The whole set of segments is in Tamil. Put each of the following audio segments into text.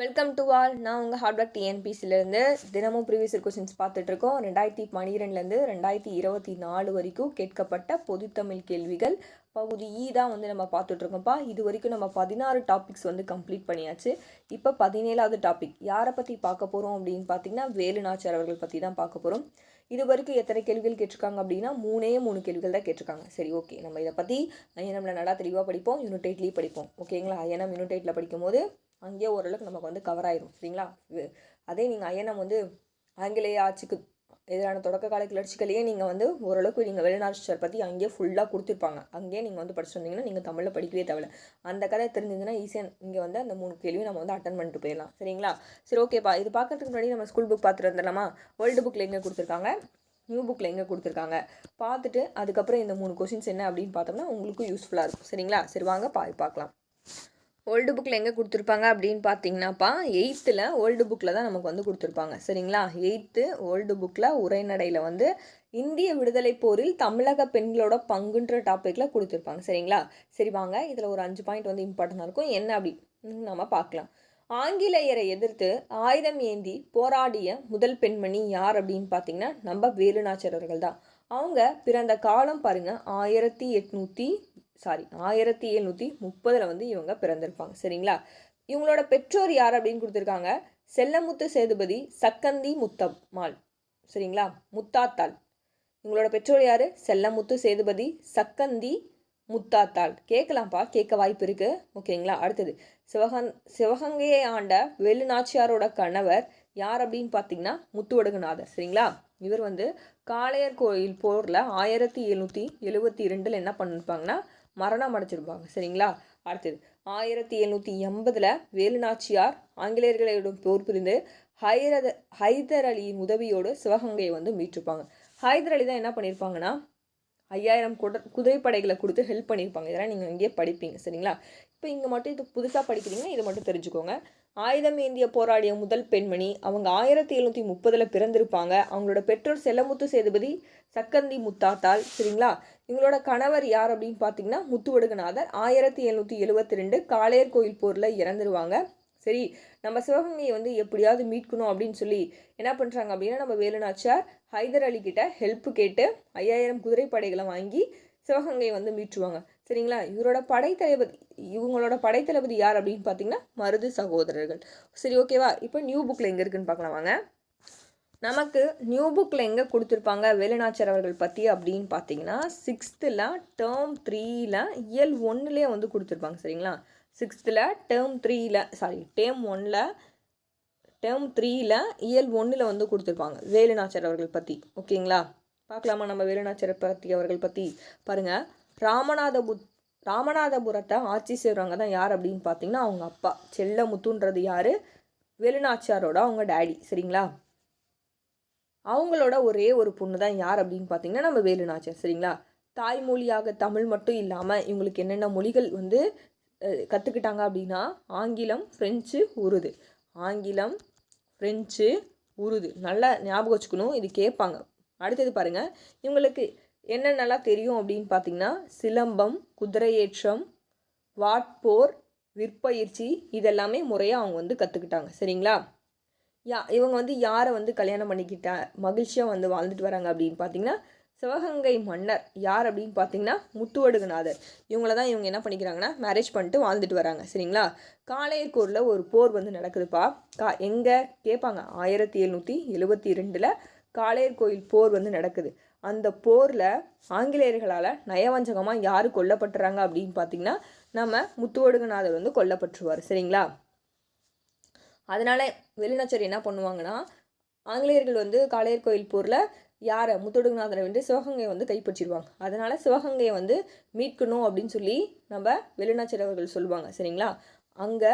வெல்கம் டு ஆல் நான் உங்கள் ஹார்ட்வேர் டிஎன்பிசிலேருந்து தினமும் ப்ரீவியஸ் கொஸ்டின்ஸ் பார்த்துட்ருக்கோம் ரெண்டாயிரத்தி பன்னிரெண்டுலேருந்து ரெண்டாயிரத்தி இருபத்தி நாலு வரைக்கும் கேட்கப்பட்ட பொதுத்தமிழ் கேள்விகள். பகுதி இ தான் வந்து நம்ம பார்த்துட்ருக்கோம்ப்பா இது வரைக்கும் நம்ம பதினாறு டாபிக்ஸ் வந்து கம்ப்ளீட் பண்ணியாச்சு. இப்போ பதினேழாவது டாபிக் யாரை பற்றி பார்க்க போகிறோம் அப்படின்னு பார்த்தீங்கன்னா வேலுநாச்சார் அவர்கள் பற்றி தான் பார்க்க போகிறோம் இது வரைக்கும் எத்தனை கேள்விகள் கேட்டிருக்காங்க அப்படின்னா மூணே மூணு கேள்விகள் தான் கேட்டிருக்காங்க. சரி ஓகே நம்ம இதை பற்றி ஐஎன்எம்ல நல்லா தெளிவாக படிப்போம். யூனிட் எயிட்லேயும் படிப்போம். ஓகேங்களா ஐஎன்எம் யூனிட் எயிட்டில் படிக்கும்போது அங்கேயே ஓரளவுக்கு நமக்கு வந்து கவர் ஆயிடும் சரிங்களா? அதே நீங்கள் ஐஎன்எம் வந்து ஆங்கிலேய ஆட்சிக்கு எதிரான தொடக்க கால கிளர்ச்சிகளையே நீங்கள் வந்து ஓரளவுக்கு நீங்கள் வெளிநாட்டு பற்றி அங்கேயே ஃபுல்லாக கொடுத்துருப்பாங்க. அங்கேயே நீங்கள் வந்து படிச்சு வந்தீங்கன்னா நீங்கள் தமிழில் படிக்கவே தேவையில்ல. அந்த கதை தெரிஞ்சதுன்னா ஈஸியாக இங்கே வந்து அந்த மூணு கேள்வி நம்ம வந்து அட்டன் பண்ணிட்டு போயிடலாம் சரிங்களா? சரி ஓகேப்பா இது பார்க்கறதுக்கு முன்னாடி நம்ம ஸ்கூல் புக் பார்த்துட்டு வந்துடலாமா? வேர்ல்டு புக்கில் எங்கே கொடுத்துருக்காங்க? நியூ புக்கில் எங்கே கொடுத்துருக்காங்க? பார்த்துட்டு அதுக்கப்புறம் இந்த மூணு கொஷின்ஸ் என்ன அப்படின்னு பார்த்தோம்னா உங்களுக்கும் யூஸ்ஃபுல்லாக இருக்கும் சரிங்களா? சரி வாங்க பா பார்க்கலாம். ஓல்டு புக்கில் எங்கே கொடுத்துருப்பாங்க அப்படின்னு பார்த்தீங்கன்னாப்பா எயித்தில் ஓல்டு புக்கில் தான் நமக்கு வந்து கொடுத்துருப்பாங்க. சரிங்களா? எயித்து ஓல்டு புக்கில் உரைநடையில் வந்து இந்திய விடுதலை போரில் தமிழக பெண்களோட பங்குன்ற டாப்பிக்கில் கொடுத்துருப்பாங்க. சரிங்களா? சரி வாங்க. இதில் ஒரு அஞ்சு பாயிண்ட் வந்து இம்பார்ட்டண்டாக இருக்கும். என்ன அப்படி? நம்ம பார்க்கலாம் ஆங்கிலேயரை எதிர்த்து ஆயுதம் ஏந்தி போராடிய முதல் பெண்மணி யார் அப்படின்னு பார்த்தீங்கன்னா நம்ம வேலுநாச்சர் அவர்கள் தான். அவங்க பிறந்த காலம் பாருங்க ஆயிரத்தி எட்நூற்றி சாரி ஆயிரத்தி எழுநூற்றி முப்பதில் வந்து இவங்க பிறந்திருப்பாங்க. சரிங்களா? இவங்களோட பெற்றோர் யார் அப்படின்னு கொடுத்துருக்காங்க? செல்லமுத்து சேதுபதி சக்கந்தி முத்தம்மாள். சரிங்களா? முத்தாத்தாள். இவங்களோட பெற்றோர் யார்? செல்லமுத்து சேதுபதி சக்கந்தி முத்தாத்தாள். கேட்கலாம்ப்பா கேட்க வாய்ப்பு இருக்குது ஓகேங்களா? அடுத்தது சிவகங் சிவகங்கையை ஆண்ட வேலுநாச்சியாரோட கணவர் யார் அப்படின்னு பார்த்தீங்கன்னா முத்துவடுகநாதர். சரிங்களா? இவர் வந்து காளையர் கோயில் போரில் ஆயிரத்தி எழுநூற்றி எழுபத்தி ரெண்டில் என்ன பண்ணிருப்பாங்கன்னா மரணம் அடைச்சிருப்பாங்க சரிங்களா? அடுத்தது ஆயிரத்தி எழுநூற்றி எண்பதில் வேலுநாச்சியார் ஆங்கிலேயர்களிடம் போர் புரிந்து ஹைரத ஹைதர் அலியின் உதவியோடு சிவகங்கையை வந்து மீட்டிருப்பாங்க. ஹைதர் அலி தான் என்ன பண்ணியிருப்பாங்கன்னா ஐயாயிரம் குட குதிரைப்படைகளை கொடுத்து ஹெல்ப் பண்ணியிருப்பாங்க இதெல்லாம் நீங்கள் இங்கேயே படிப்பீங்க. சரிங்களா? இப்போ இங்கே மட்டும் இது புதுசாக படிக்கிறீங்கன்னா இதை மட்டும் தெரிஞ்சுக்கோங்க. ஆயுதம் ஏந்திய போராடிய முதல் பெண்மணி அவங்க ஆயிரத்தி எழுநூற்றி முப்பதில் பிறந்திருப்பாங்க. அவங்களோட பெற்றோர் செல்லமுத்து சேதுபதி சக்கந்தி முத்தாத்தாள் சரிங்களா? இவங்களோட கணவர் யார் அப்படின்னு பார்த்தீங்கன்னா முத்துவடுகநாதர். ஆயிரத்தி எழுநூற்றி எழுபத்தி ரெண்டு காளையர் கோயில் போரில் இறந்துருவாங்க. சரி நம்ம சிவகங்கையை வந்து எப்படியாவது மீட்கணும் அப்படின்னு சொல்லி என்ன பண்ணுறாங்க அப்படின்னா நம்ம வேலுநாச்சார் ஹைதர் அலி கிட்ட ஹெல்ப் கேட்டு ஐயாயிரம் குதிரைப்படைகளை வாங்கி சிவகங்கையை வந்து மீட்டுருவாங்க சரிங்களா? இவரோட படைத்தளபதி இவங்களோட படைத்தளபதி யார் அப்படின்னு பார்த்தீங்கன்னா மருது சகோதரர்கள். சரி ஓகேவா இப்போ நியூ புக்கில் எங்கே இருக்குன்னு பார்க்கலாம் வாங்க. நமக்கு நியூ புக்கில் எங்கே கொடுத்துருப்பாங்க வேலுநாச்சர் அவர்கள் பற்றி அப்படின்னு பார்த்தீங்கன்னா சிக்ஸ்த்தில் டேர்ம் த்ரீயில் இயல் ஒன்றுலேயே வந்து கொடுத்துருப்பாங்க சரிங்களா? சிக்ஸ்த்தில் டேர்ம் த்ரீயில் சாரி டேர்ம் ஒன்னில் டேர்ம் த்ரீயில் இயல் ஒன்றில் வந்து கொடுத்துருப்பாங்க வேலுநாச்சர் அவர்கள் பற்றி ஓகேங்களா பார்க்கலாமா நம்ம வேலுநாச்சியார் அவர்கள் பற்றி பாருங்கள் ராமநாதபுத் ராமநாதபுரத்தை ஆட்சி செய்கிறவங்க தான் யார் அப்படின்னு பார்த்தீங்கன்னா அவங்க அப்பா. செல்லமுத்துன்றது யார்? வேலுநாச்சியாரோட அவங்க டேடி சரிங்களா? அவங்களோட ஒரே ஒரு பொண்ணு தான் யார் அப்படின்னு பார்த்தீங்கன்னா நம்ம வேலுநாச்சியார் சரிங்களா? தாய்மொழியாக தமிழ் மட்டும் இல்லாமல் இவங்களுக்கு என்னென்ன மொழிகள் வந்து கற்றுக்கிட்டாங்க அப்படின்னா ஆங்கிலம் ஃப்ரெஞ்சு உருது. ஆங்கிலம் ஃப்ரெஞ்சு உருது. நல்லா ஞாபகம் வச்சுக்கணும் இது கேட்பாங்க. அடுத்தது பாருங்கள் இவங்களுக்கு என்னென்னலாம் தெரியும் அப்படின்னு பார்த்தீங்கன்னா சிலம்பம் குதிரையேற்றம் வாட்போர் விற்பயிற்சி இதெல்லாமே முறையாக அவங்க வந்து கற்றுக்கிட்டாங்க சரிங்களா? யா இவங்க வந்து யாரை வந்து கல்யாணம் பண்ணிக்கிட்டா மகிழ்ச்சியாக வந்து வாழ்ந்துட்டு வராங்க அப்படின்னு பார்த்தீங்கன்னா சிவகங்கை மன்னர் யார் அப்படின்னு பார்த்தீங்கன்னா முத்துவடுகநாதர். இவங்கள தான் இவங்க என்ன பண்ணிக்கிறாங்கன்னா மேரேஜ் பண்ணிட்டு வாழ்ந்துட்டு வராங்க. சரிங்களா? காளையர்கூரில் ஒரு போர் வந்து நடக்குதுப்பா. கா எங்கே? கேட்பாங்க ஆயிரத்தி எழுநூற்றி எழுபத்தி ரெண்டில் காளையர் கோயில் போர் வந்து நடக்குது. அந்த போரில் ஆங்கிலேயர்களால் நயவஞ்சகமாக யார் கொல்லப்பட்டுறாங்க அப்படின்னு பார்த்தீங்கன்னா நம்ம முத்துவடுகநாதர் வந்து கொல்லப்பட்டுருவார். சரிங்களா? அதனால் வெளிநாச்சர் என்ன பண்ணுவாங்கன்னா ஆங்கிலேயர்கள் வந்து காளையர் கோயில் போரில் யாரை? முத்துடுகநாதரை வந்து சிவகங்கையை வந்து கைப்பற்றிடுவாங்க. அதனால் சிவகங்கையை வந்து மீட்கணும் அப்படின்னு சொல்லி நம்ம வெளிநாச்சர் அவர்கள் சொல்லுவாங்க. சரிங்களா? அங்கே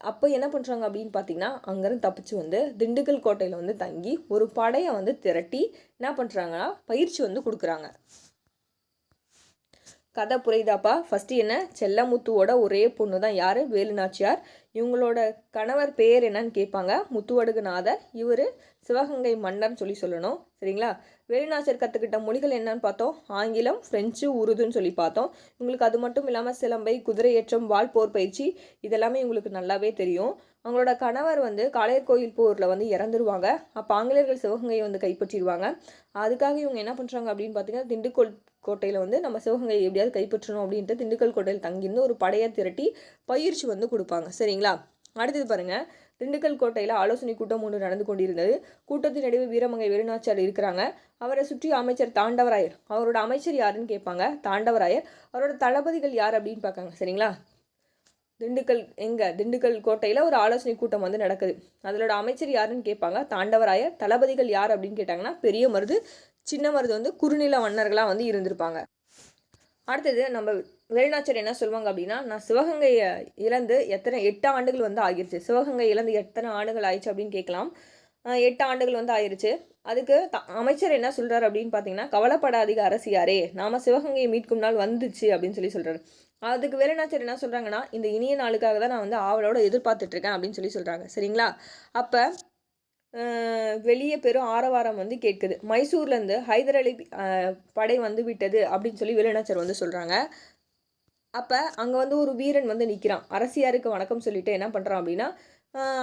அப்போ என்ன பண்ணுறாங்க அப்படின்னு பார்த்தீங்கன்னா அங்கேருந்து தப்பிச்சு வந்து திண்டுக்கல் கோட்டையில் வந்து தங்கி ஒரு படையை வந்து திரட்டி என்ன பண்ணுறாங்கன்னா பயிற்சி வந்து கொடுக்குறாங்க. கதை புரியுதாப்பா? ஃபஸ்ட்டு என்ன? செல்லமுத்துவோட ஒரே பொண்ணு தான் யார்? வேலுநாச்சியார். இவங்களோட கணவர் பேர் என்னன்னு கேட்பாங்க. முத்துவடுகுநாதர் இவர் சிவகங்கை மன்னர்னு சொல்லி சொல்லணும். சரிங்களா? வேலுநாச்சியார் கற்றுக்கிட்ட மொழிகள் என்னன்னு பார்த்தோம். ஆங்கிலம் ஃப்ரெஞ்சு உருதுன்னு சொல்லி பார்த்தோம். உங்களுக்கு அது மட்டும் இல்லாமல் சிலம்பை குதிரையேற்றம் வால்போர் பயிற்சி இதெல்லாமே இவங்களுக்கு நல்லாவே தெரியும். அவங்களோட கணவர் வந்து காளையர் கோயில் போரில் வந்து இறந்துருவாங்க. அப்போ ஆங்கிலேயர்கள் சிவகங்கையை வந்து கைப்பற்றிடுவாங்க. அதுக்காக இவங்க என்ன பண்ணுறாங்க அப்படின்னு பார்த்தீங்கன்னா திண்டுக்கல் கோட்டையில் வந்து நம்ம சிவகங்கையை எப்படியாவது கைப்பற்றணும் அப்படின்ட்டு திண்டுக்கல் கோட்டையில் தங்கியிருந்து ஒரு படையை திரட்டி பயிற்சி வந்து கொடுப்பாங்க. சரிங்களா? அடுத்தது பாருங்கள் திண்டுக்கல் கோட்டையில் ஆலோசனை கூட்டம் ஒன்று நடந்து கொண்டிருந்தது. கூட்டத்தின் நடுவே வீரமங்கை வேலுநாச்சியார் இருக்கிறாங்க. அவரை சுற்றி அமைச்சர் தாண்டவராயர். அவரோட அமைச்சர் யாருன்னு கேட்பாங்க. தாண்டவராயர். அவரோட தளபதிகள் யார் அப்படின்னு பார்க்காங்க. சரிங்களா? திண்டுக்கல் எங்கே? திண்டுக்கல் கோட்டையில் ஒரு ஆலோசனை கூட்டம் வந்து நடக்குது. அதோட அமைச்சர் யாருன்னு கேட்பாங்க தாண்டவராயர். தளபதிகள் யார் அப்படின்னு கேட்டாங்கன்னா பெரிய மருது சின்ன மருது வந்து குறுநில மன்னர்களாக வந்து இருந்திருப்பாங்க. அடுத்தது நம்ம வெளிநாச்சர் என்ன சொல்லுவாங்க அப்படின்னா நான் சிவகங்கையை இழந்து எத்தனை எட்டு ஆண்டுகள் வந்து ஆகிருச்சு. சிவகங்கை இழந்து எத்தனை ஆண்டுகள் ஆயிடுச்சு அப்படின்னு கேட்கலாம். எட்டு ஆண்டுகள் வந்து ஆயிடுச்சு. அதுக்கு த அமைச்சர் என்ன சொல்கிறார் அப்படின்னு பார்த்தீங்கன்னா கவலைப்படாதீங்க அரசியாரே. நாம் சிவகங்கையை மீட்கும் நாள் வந்துச்சு அப்படின்னு சொல்லி சொல்கிறார் அதுக்கு வேலுநாச்சியார் என்ன சொல்கிறாங்கன்னா இந்த இனிய நாளுக்காக தான் நான் வந்து ஆவலோட எதிர்பார்த்துட்ருக்கேன் அப்படின்னு சொல்லி சொல்கிறாங்க சரிங்களா? அப்போ வெளியே பெரும் ஆரவாரம் வந்து கேட்குது. மைசூர்லேருந்து ஹைதர் அலி படை வந்து விட்டது அப்படின்னு சொல்லி வேலுநாச்சியார் வந்து சொல்கிறாங்க அப்போ அங்கே வந்து ஒரு வீரன் வந்து நிற்கிறான் அரசியாருக்கு வணக்கம் சொல்லிட்டு என்ன பண்ணுறான் அப்படின்னா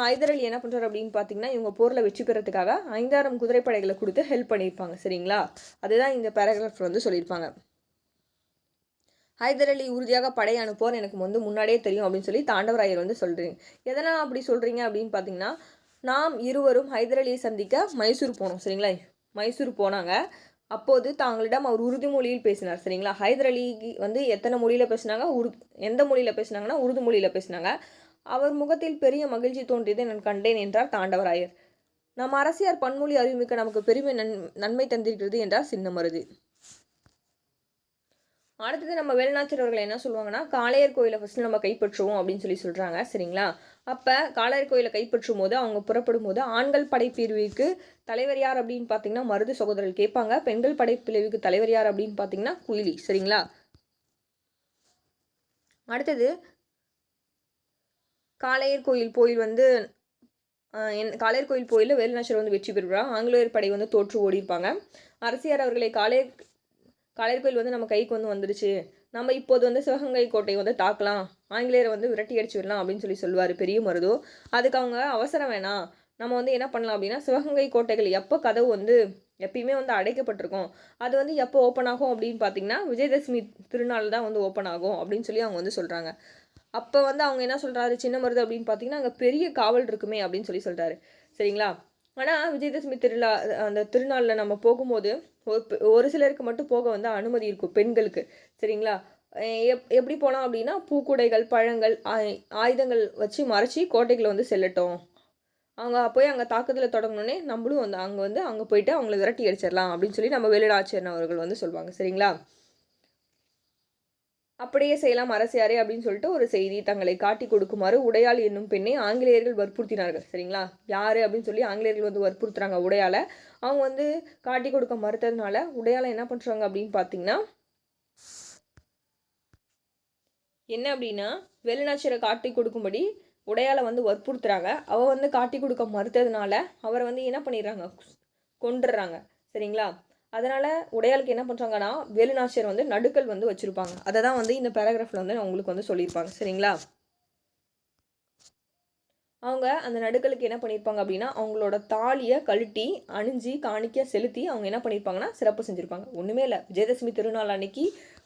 ஹைதர் அலி என்ன பண்ணுறாரு அப்படின்னு பார்த்தீங்கன்னா இவங்க போரில் வெற்றி பெறத்துக்காக ஐந்தாயிரம் குதிரைப்படைகளை கொடுத்து ஹெல்ப் பண்ணியிருப்பாங்க. சரிங்களா? அதுதான் இந்த பேராகிராஃப் வந்து சொல்லியிருப்பாங்க. ஹைதர் அலி உறுதியாக படை அனுப்புவார். எனக்கு வந்து முன்னாடியே தெரியும் அப்படின்னு சொல்லி தாண்டவராயர் வந்து சொல்கிறீங்க எதனால் அப்படி சொல்கிறீங்க அப்படின்னு பார்த்தீங்கன்னா நாம் இருவரும் ஹைதர் அலியை சந்திக்க மைசூர் போனோம் சரிங்களா? மைசூர் போனாங்க. அப்போது தாங்களிடம் அவர் உருது மொழியில் பேசினார் சரிங்களா? ஹைதர் அலி வந்து எத்தனை மொழியில் பேசினாங்க? உரு எந்த மொழியில் பேசினாங்கன்னா உருது மொழியில் பேசினாங்க. அவர் முகத்தில் பெரிய மகிழ்ச்சி தோன்றியதை நான் கண்டேன் என்றார் தாண்டவராயர் நம் அரசியார் பன்மொழி அறிவுமிக்க நமக்கு பெருமை நன் நன்மை தந்திருக்கிறது என்றார் சின்ன மருது அடுத்தது நம்ம வேலுநாச்சியர் அவர்கள் என்ன சொல்லுவாங்கன்னா காளையர் கோயிலை ஃபஸ்ட்டு நம்ம கைப்பற்றுவோம் அப்படின்னு சொல்லி சொல்கிறாங்க சரிங்களா? அப்போ காளையர் கோயிலை கைப்பற்றும் போது அவங்க புறப்படும் போது ஆண்கள் படைப்பிரிவுக்கு தலைவர் யார் அப்படின்னு பார்த்தீங்கன்னா மருது சகோதரர்கள் கேட்பாங்க. பெண்கள் படைப்பிரிவுக்கு தலைவர் யார் அப்படின்னு பார்த்தீங்கன்னா குயிலி. சரிங்களா? அடுத்தது காளையர் கோயில் போயில் வந்து என் காளையர் கோயில் போயில் வேலுநாச்சியார் வந்து வெற்றி பெறுகிறார். ஆங்கிலேயர் படை வந்து தோற்று ஓடியிருப்பாங்க. அரசியார் அவர்களை காளையர் காளையர் கோயில் வந்து நம்ம கைக்கு வந்து வந்துடுச்சு நம்ம இப்போது வந்து சிவகங்கை கோட்டையை வந்து தாக்கலாம். ஆங்கிலேயரை வந்து விரட்டி அடிச்சு விடலாம் அப்படின்னு சொல்லி சொல்லுவார் பெரிய மருதோ. அதுக்கு அவங்க அவசரம் வேணாம். நம்ம வந்து என்ன பண்ணலாம் அப்படின்னா சிவகங்கை கோட்டைகள் எப்போ கதவு வந்து எப்பயுமே வந்து அடைக்கப்பட்டிருக்கும் அது வந்து எப்போ ஓப்பன் ஆகும் அப்படின்னு பார்த்தீங்கன்னா விஜயதசமி திருநாள் தான் வந்து ஓப்பன் ஆகும் அப்படின்னு சொல்லி அவங்க வந்து சொல்கிறாங்க அப்போ வந்து அவங்க என்ன சொல்கிறாரு சின்ன மருது அப்படின்னு பார்த்தீங்கன்னா அங்கே பெரிய காவல் இருக்குமே அப்படின்னு சொல்லி சொல்கிறாரு சரிங்களா? ஆனால் விஜயதசமி திருவிழா அந்த திருநாளில் நம்ம போகும்போது ஒரு ஒரு சிலருக்கு மட்டும் போக வந்து அனுமதி இருக்கும் பெண்களுக்கு. சரிங்களா? எப் எப்படி போனோம் அப்படின்னா பூக்குடைகள் பழங்கள் ஆயுதங்கள் வச்சு மறைச்சி கோட்டைகளை வந்து செல்லட்டும். அவங்க போய் அங்கே தாக்குதலை தொடங்கினோடனே நம்மளும் வந்து அங்கே வந்து அங்கே போயிட்டு அவங்கள விரட்டி அடிச்சிடலாம் அப்படின்னு சொல்லி நம்ம வேலுடாச்சியர் அவர்கள் வந்து சொல்லுவாங்க சரிங்களா? அப்படியே செய்யலாம் அரசியாரே அப்படின்னு சொல்லிட்டு ஒரு செய்தி தங்களை காட்டி கொடுக்குமாறு உடையாள் என்னும் பெண்ணை ஆங்கிலேயர்கள் வற்புறுத்தினார்கள். சரிங்களா? யாரு அப்படின்னு சொல்லி ஆங்கிலேயர்கள் வந்து வற்புறுத்துறாங்க உடையாளை. அவங்க வந்து காட்டி கொடுக்க மறுத்ததுனால உடையாளை என்ன பண்ணுறாங்க அப்படின்னு பார்த்தீங்கன்னா என்ன அப்படின்னா வெளிநாச்சியரை காட்டி கொடுக்கும்படி உடையாளை வந்து வற்புறுத்துறாங்க. அவ வந்து காட்டி கொடுக்க மறுத்ததுனால அவரை வந்து என்ன பண்ணிடுறாங்க? கொண்டுடுறாங்க சரிங்களா? அதனால் உடையாளுக்கு என்ன பண்ணுறாங்கன்னா வேலுநாச்சியர் வந்து நடுக்கல் வந்து வச்சுருப்பாங்க. அதை தான் வந்து இந்த பேராகிராஃபில் வந்து உங்களுக்கு வந்து சொல்லியிருப்பாங்க. சரிங்களா? அவங்க அந்த நடுக்கலுக்கு என்ன பண்ணியிருப்பாங்க அப்படின்னா அவங்களோட தாலியை கழட்டி அணிஞ்சு காணிக்க செலுத்தி அவங்க என்ன பண்ணியிருப்பாங்கன்னா சிறப்பு செஞ்சுருப்பாங்க. ஒன்றுமே இல்லை. விஜயதசமி திருநாள் அன்னைக்கு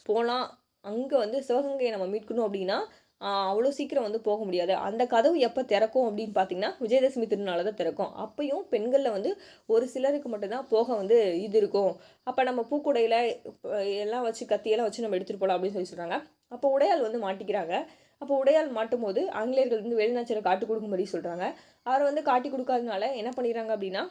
போகலாம் அங்கே வந்து சிவகங்கையை நம்ம மீட்கணும் அப்படின்னா அவ்வளோ சீக்கிரம் வந்து போக முடியாது. அந்த கதவு எப்போ திறக்கும் அப்படின்னு பார்த்தீங்கன்னா விஜயதசமி திருநாளை தான் திறக்கும். அப்பையும் பெண்களில் வந்து ஒரு சிலருக்கு மட்டும்தான் போக வந்து இது இருக்கும். அப்போ நம்ம பூக்குடையில் எல்லாம் வச்சு கத்தியெல்லாம் வச்சு நம்ம எடுத்துகிட்டு போகலாம் அப்படின்னு சொல்லி சொல்கிறாங்க அப்போ உடையாள் வந்து மாட்டிக்கிறாங்க. அப்போ உடையாள் மாட்டும் போது ஆங்கிலேயர்கள் வந்து வெளிநாச்சரை காட்டி கொடுக்கும்படி சொல்கிறாங்க அவரை வந்து காட்டி கொடுக்காதனால என்ன பண்ணிடுறாங்க அப்படின்னா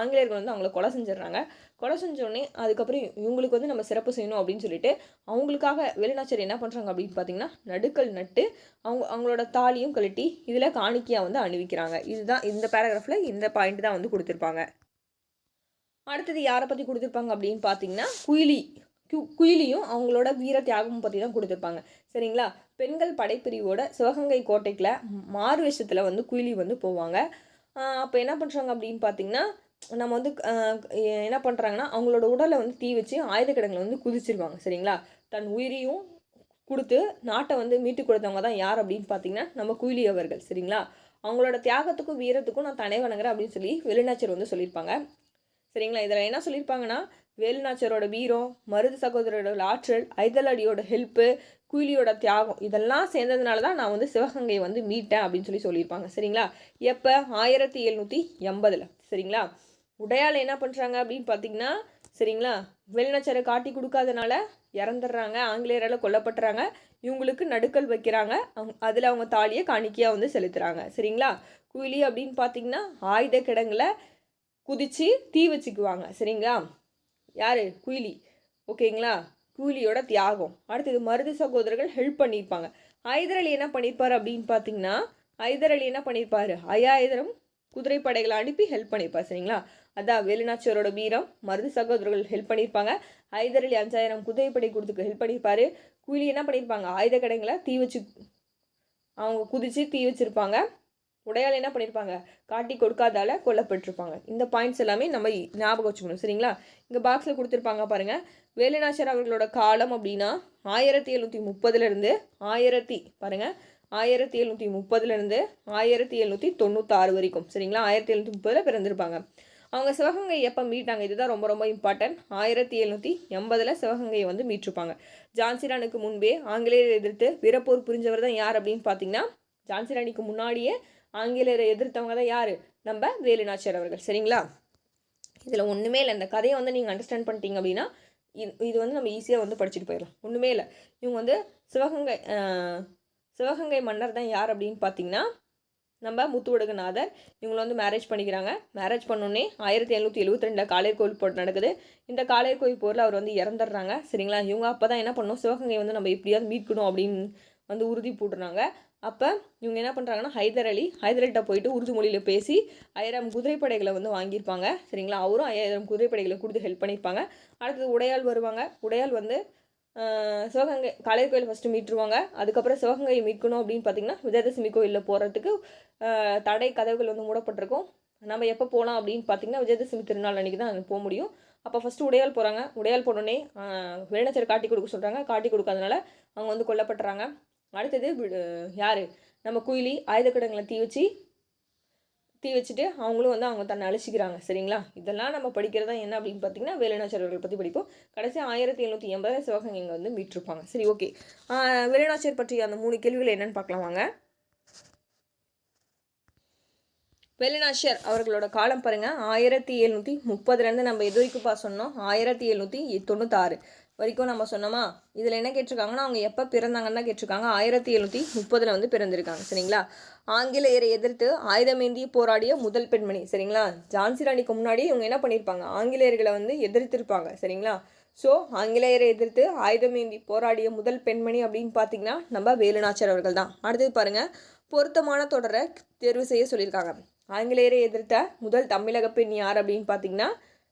ஆங்கிலேயர்கள் வந்து அவங்கள கொலை செஞ்சிடுறாங்க. கொலை செஞ்சோடனே அதுக்கப்புறம் இவங்களுக்கு வந்து நம்ம சிறப்பு செய்யணும் அப்படின்னு சொல்லிட்டு அவங்களுக்காக வெளிநாச்சர் என்ன பண்ணுறாங்க அப்படின்னு பார்த்தீங்கன்னா நடுக்கல் நட்டு அவங்க அவங்களோட தாலியும் கழட்டி இதில் காணிக்கையாக வந்து அணிவிக்கிறாங்க. இதுதான் இந்த பேராகிராஃபில் இந்த பாயிண்ட் தான் வந்து கொடுத்துருப்பாங்க. அடுத்தது யாரை பற்றி கொடுத்துருப்பாங்க அப்படின்னு பார்த்தீங்கன்னா குயிலி. கு குயிலியும் அவங்களோட வீர தியாகம் பற்றி தான் கொடுத்துருப்பாங்க. சரிங்களா? பெண்கள் படைப்பிரிவோட சிவகங்கை கோட்டைக்குள்ள மாறு வேஷத்தில் வந்து குயிலி வந்து போவாங்க. அப்போ என்ன பண்ணுறாங்க அப்படின்னு பார்த்தீங்கன்னா நம்ம வந்து என்ன பண்ணுறாங்கன்னா அவங்களோட உடலை வந்து தீ வச்சு ஆயுத கிடங்குல வந்து குதிச்சிருவாங்க. சரிங்களா? தன் உயிரையும் கொடுத்து நாட்டை வந்து மீட்டு கொடுத்தவங்க தான் யார் அப்படின்னு பார்த்தீங்கன்னா நம்ம குயிலி அவர்கள். சரிங்களா? அவங்களோட தியாகத்துக்கும் வீரத்துக்கும் நான் தனை வணங்குறேன் அப்படின்னு சொல்லி வெளிநாச்சர் வந்து சொல்லியிருப்பாங்க. சரிங்களா? இதில் என்ன சொல்லியிருப்பாங்கன்னா வேலுநாச்சரோட வீரம் மருது சகோதரோட ஆற்றல் ஐதலடியோட ஹெல்ப்பு குயிலியோட தியாகம் இதெல்லாம் சேர்ந்ததுனால தான் நான் வந்து சிவகங்கையை வந்து மீட்டேன் அப்படின்னு சொல்லி சொல்லியிருப்பாங்க. சரிங்களா? எப்போ? ஆயிரத்தி எழுநூற்றி எண்பதில். சரிங்களா? உடையால் என்ன பண்ணுறாங்க அப்படின்னு பார்த்தீங்கன்னா சரிங்களா? வெளிநாச்சரை காட்டி கொடுக்காதனால இறந்துடுறாங்க ஆங்கிலேயரால் கொல்லப்படுறாங்க இவங்களுக்கு நடுக்கல் வைக்கிறாங்க அவங் அதில் அவங்க தாலியை காணிக்கையாக வந்து செலுத்துகிறாங்க சரிங்களா? குயிலி அப்படின்னு பார்த்தீங்கன்னா ஆயுத கிடங்கில் குதித்து தீ வச்சுக்குவாங்க. சரிங்களா? யார்? குயிலி. ஓகேங்களா? கூலியோட தியாகம். அடுத்தது மருது சகோதரர்கள் ஹெல்ப் பண்ணியிருப்பாங்க. ஹைதர் அலி என்ன பண்ணியிருப்பார் அப்படின்னு பார்த்தீங்கன்னா ஹைதர் அலி என்ன பண்ணியிருப்பார்? ஐயாயிரம் குதிரைப்படைகளை அனுப்பி ஹெல்ப் பண்ணியிருப்பார் சரிங்களா? அதான் வேலுநாச்சியரோட வீரம். மருது சகோதரர்கள் ஹெல்ப் பண்ணியிருப்பாங்க. ஹைதர் அலி அஞ்சாயிரம் குதிரைப்படை கொடுத்துக்கு ஹெல்ப் பண்ணியிருப்பாரு. கூலி என்ன பண்ணியிருப்பாங்க? ஆயுத கடைங்களை தீ வச்சு அவங்க குதித்து தீ வச்சுருப்பாங்க. உடையால் என்ன பண்ணியிருப்பாங்க காட்டி கொடுக்காதால கொல்லப்பட்டிருப்பாங்க. இந்த பாயிண்ட்ஸ் எல்லாமே நம்ம ஞாபகம் வச்சுக்கணும். சரிங்களா? இங்கே பாக்ஸில் கொடுத்துருப்பாங்க பாருங்கள் வேலுநாச்சியார் அவர்களோட காலம் அப்படின்னா ஆயிரத்தி எழுநூற்றி முப்பதுலேருந்து ஆயிரத்தி பாருங்கள் ஆயிரத்தி எழுநூற்றி முப்பதுலேருந்து ஆயிரத்தி எழுநூற்றி தொண்ணூத்தாறு வரைக்கும். சரிங்களா? ஆயிரத்தி எழுநூற்றி முப்பதில் பிறந்திருப்பாங்க. அவங்க சிவகங்கை எப்போ மீட்டாங்க? இதுதான் ரொம்ப ரொம்ப இம்பார்ட்டன்ட் ஆயிரத்தி எழுநூற்றி எண்பதில் சிவகங்கையை வந்து மீட்டிருப்பாங்க. ஜான்சிரானுக்கு முன்பே ஆங்கிலேயரை எதிர்த்து வீரப்போர் புரிஞ்சவர் தான் யார் அப்படின்னு பார்த்தீங்கன்னா ஜான்சிராணிக்கு முன்னாடியே ஆங்கிலேயரை எதிர்த்தவங்க தான் யார்? நம்ம வேலுநாச்சியார் அவர்கள். சரிங்களா? இதில் ஒன்றுமே இல்லை. இந்த கதையை வந்து நீங்கள் அண்டர்ஸ்டாண்ட் பண்ணிட்டீங்க அப்படின்னா இது இது வந்து நம்ம ஈஸியாக வந்து படிச்சுட்டு போயிடலாம். ஒன்றுமே இல்லை. இவங்க வந்து சிவகங்கை சிவகங்கை மன்னர் தான் யார் அப்படின்னு பார்த்தீங்கன்னா நம்ம முத்துவடுகநாதர். இவங்களை வந்து மேரேஜ் பண்ணிக்கிறாங்க. மேரேஜ் பண்ணோன்னே ஆயிரத்தி எழுநூற்றி எழுபத்தி ரெண்டில் காளையர் கோயில் போர் நடக்குது. இந்த காளையர் கோயில் போரில் அவர் வந்து இறந்துடுறாங்க. சரிங்களா? இவங்க அப்போ தான் என்ன பண்ணணும்? சிவகங்கை வந்து நம்ம எப்படியாவது மீட்கணும் அப்படின்னு வந்து உறுதி போட்டுறாங்க. அப்போ இவங்க என்ன பண்ணுறாங்கன்னா ஹைதர் அலி ஹைதரலிட்ட போயிட்டு உருது மொழியில் பேசி ஐயாயிரம் குதிரைப்படைகளை வந்து வாங்கியிருப்பாங்க. சரிங்களா? அவரும் ஐயாயிரம் குதிரைப்படைகளை கொடுத்து ஹெல்ப் பண்ணியிருப்பாங்க. அடுத்தது உடையால் வருவாங்க. உடையால் வந்து சிவகங்கை காளையர் கோயில் ஃபஸ்ட்டு மீட்டுருவாங்க. அதுக்கப்புறம் சிவகங்கையை மீட்கணும் அப்படின்னு பார்த்தீங்கன்னா விஜயதசமி கோயிலில் போகிறதுக்கு தடை கதவுகள் வந்து மூடப்பட்டிருக்கும். நம்ம எப்போ போகலாம் அப்படின்னு பார்த்தீங்கன்னா விஜயதசமி திருநாள் அன்றைக்கி தான் போக முடியும். அப்போ ஃபஸ்ட்டு உடையால் போகிறாங்க உடையால் போனோடனே வேணச்சர் காட்டி கொடுக்க சொல்கிறாங்க காட்டி கொடுக்காதனால அவங்க வந்து கொல்லப்படுறாங்க அடுத்தது யார்? நம்ம குயிலி ஆயுதக்கடங்களை தீ வச்சு தீ வச்சுட்டு அவங்களும் வந்து அவங்க தன்னை அழிச்சிக்கிறாங்க சரிங்களா? இதெல்லாம் நம்ம படிக்கிறதா என்ன அப்படின்னு பார்த்தீங்கன்னா வேலுநாச்சியார் பற்றி படிப்போம். கடைசி ஆயிரத்தி எழுநூற்றி எண்பதில் சிவகங்கை இங்கே வந்து மீட்டிருப்பாங்க. சரி ஓகே. வேலுநாச்சியார் பற்றிய அந்த மூணு கேள்விகள் என்னென்னு பார்க்கலாம் வாங்க. வேலுநாச்சியார் அவர்களோட காலம் பாருங்கள் ஆயிரத்தி எழுநூற்றி முப்பதுலேருந்து நம்ம எது வரைக்கும் பா சொன்னோம்? ஆயிரத்தி எழுநூற்றி தொண்ணூத்தாறு. வரைக்கும் நம்ம சொன்னோமா? இதில் என்ன கேட்டிருக்காங்கன்னா அவங்க எப்போ பிறந்தாங்கன்னு கேட்டிருக்காங்க. ஆயிரத்தி எழுநூற்றி முப்பதில் வந்து பிறந்திருக்காங்க சரிங்களா? ஆங்கிலேயரை எதிர்த்து ஆயுதமேந்தி போராடிய முதல் பெண்மணி சரிங்களா? ஜான்சி ராணிக்கு முன்னாடி இவங்க என்ன பண்ணியிருப்பாங்க ஆங்கிலேயர்களை வந்து எதிர்த்திருப்பாங்க சரிங்களா? ஸோ ஆங்கிலேயரை எதிர்த்து ஆயுதமேந்தி போராடிய முதல் பெண்மணி அப்படின்னு பார்த்தீங்கன்னா நம்ம வேலுநாச்சர் அவர்கள் தான். அடுத்தது பாருங்கள் பொருத்தமான தொடரை தேர்வு செய்ய சொல்லியிருக்காங்க. ஆங்கிலேயரை எதிர்த்த முதல் தமிழக பெண் யார் அப்படின்னு பார்த்தீங்கன்னா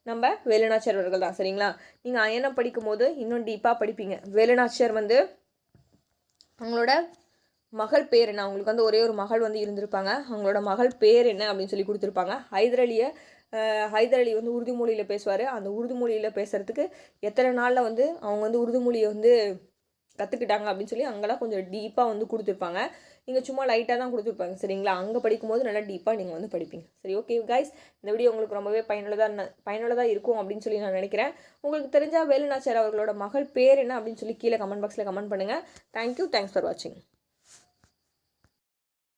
நம்ம வேலுநாச்சியார் அவர்கள் தான் சரிங்களா? நீங்கள் அயனம் படிக்கும்போது இன்னும் டீப்பாக படிப்பீங்க. வேலுநாச்சியார் வந்து அவங்களோட மகள் பேர் என்ன? அவங்களுக்கு வந்து ஒரே ஒரு மகள் வந்து இருந்திருப்பாங்க. அவங்களோட மகள் பேர் என்ன அப்படின்னு சொல்லி கொடுத்துருப்பாங்க. ஹைதர் அலியை ஹைதர் அலி வந்து உருது மொழியில் பேசுவார். அந்த உருது மொழியில் பேசுகிறதுக்கு எத்தனை நாளில் வந்து அவங்க வந்து உருது மொழியை வந்து கற்றுக்கிட்டாங்க அப்படின்னு சொல்லி அங்கெல்லாம் கொஞ்சம் டீப்பாக வந்து கொடுத்துருப்பாங்க. நீங்கள் சும்மா லைட்டாக தான் கொடுத்துருப்பாங்க. சரிங்களா? அங்கே படிக்கும்போது நல்லா டீப்பாக நீங்கள் வந்து படிப்பீங்க. சரி ஓகே கைஸ் இந்த வீடியோ உங்களுக்கு ரொம்பவே பயனுள்ளதாக பயனுள்ளதாக இருக்கும் அப்படின்னு சொல்லி நான் நினைக்கிறேன். உங்களுக்கு தெரிஞ்சால் வேலுநாச்சார் அவர்களோட மகள் பேர் என்ன அப்படின்னு சொல்லி கீழே கமெண்ட் பாக்ஸில் கமெண்ட் பண்ணுங்கள் தேங்க்யூ தேங்க்ஸ் ஃபார் வாட்சிங்